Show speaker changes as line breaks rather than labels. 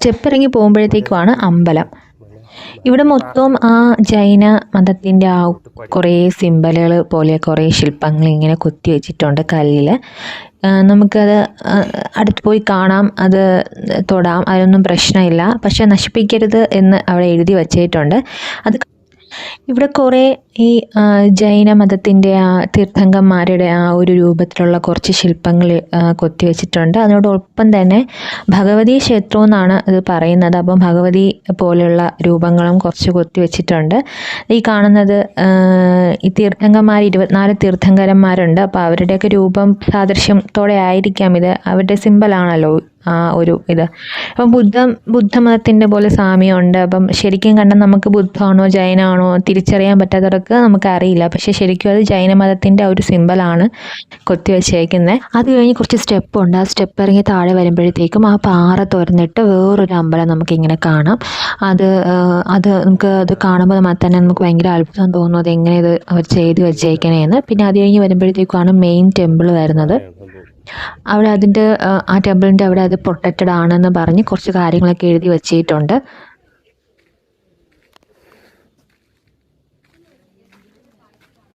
Step ഇറങ്ങി പോകുമ്പോഴത്തേക്കുമാണ് അമ്പലം. ഇവിടെ മൊത്തം ആ ജൈന മതത്തിന്റെ ആ കുറേ സിമ്പലുകൾ പോലെ കുറേ ശില്പങ്ങൾ ഇങ്ങനെ കൊത്തി വെച്ചിട്ടുണ്ട് കല്ലിൽ. നമുക്കത് അടുത്ത് പോയി കാണാം അത് തൊടാം അതിനൊന്നും പ്രശ്നമില്ല. പക്ഷെ നശിപ്പിക്കരുത് എന്ന് അവിടെ എഴുതി വച്ചിട്ടുണ്ട്. അത് ഇവിടെ കുറേ ഈ ജൈന മതത്തിന്റെ ആ തീർത്ഥങ്കന്മാരുടെ ആ ഒരു രൂപത്തിലുള്ള കുറച്ച് ശില്പങ്ങൾ കൊത്തിവെച്ചിട്ടുണ്ട് അതിനോടൊപ്പം തന്നെ ഭഗവതി ക്ഷേത്രം എന്നാണ് ഇത് പറയുന്നത്. അപ്പം ഭഗവതി പോലെയുള്ള രൂപങ്ങളും കുറച്ച് കൊത്തിവെച്ചിട്ടുണ്ട് ഈ കാണുന്നത് ഈ തീർത്ഥങ്കന്മാർ ഇരുപത്തിനാല് തീർത്ഥങ്കരന്മാരുണ്ട്. അപ്പോൾ അവരുടെയൊക്കെ രൂപം സാദൃശ്യത്തോടെ ആയിരിക്കാം. ഇത് അവരുടെ സിമ്പലാണല്ലോ ആ ഒരു ഇത്. അപ്പം ബുദ്ധം ബുദ്ധമതത്തിന്റെ പോലെ സാമ്യമുണ്ട്. അപ്പം ശരിക്കും കണ്ടാൽ നമുക്ക് ബുദ്ധമാണോ ജൈനാണോ തിരിച്ചറിയാൻ പറ്റാത്തവർക്ക് നമുക്ക് അറിയില്ല പക്ഷേ ശരിക്കും അത് ജൈന മതത്തിന്റെ ഒരു സിമ്പിളാണ് കൊത്തി വെച്ചേക്കുന്നത് അത് കഴിഞ്ഞ് കുറച്ച് സ്റ്റെപ്പ് ഉണ്ട് ആ സ്റ്റെപ്പ് ഇറങ്ങി താഴെ വരുമ്പോഴത്തേക്കും ആ പാറ തുറന്നിട്ട് വേറൊരു അമ്പലം നമുക്കിങ്ങനെ കാണാം. അത് അത് നമുക്ക് അത് കാണുമ്പോൾ തന്നെ നമുക്ക് ഭയങ്കര അത്ഭുതം തോന്നും. അത് എങ്ങനെ ഇത് അവർ ചെയ്ത് വെച്ചേക്കണേന്ന്. പിന്നെ അത് കഴിഞ്ഞ് വരുമ്പോഴത്തേക്കുമാണ് മെയിൻ ടെമ്പിൾ വരുന്നത്. അവിടെ അതിന്റെ ആ ടേബിളിന്റെ അവിടെ അത് പ്രൊട്ടക്റ്റഡ് ആണെന്ന് പറഞ്ഞ് കുറച്ച് കാര്യങ്ങളൊക്കെ എഴുതി വെച്ചിട്ടുണ്ട്.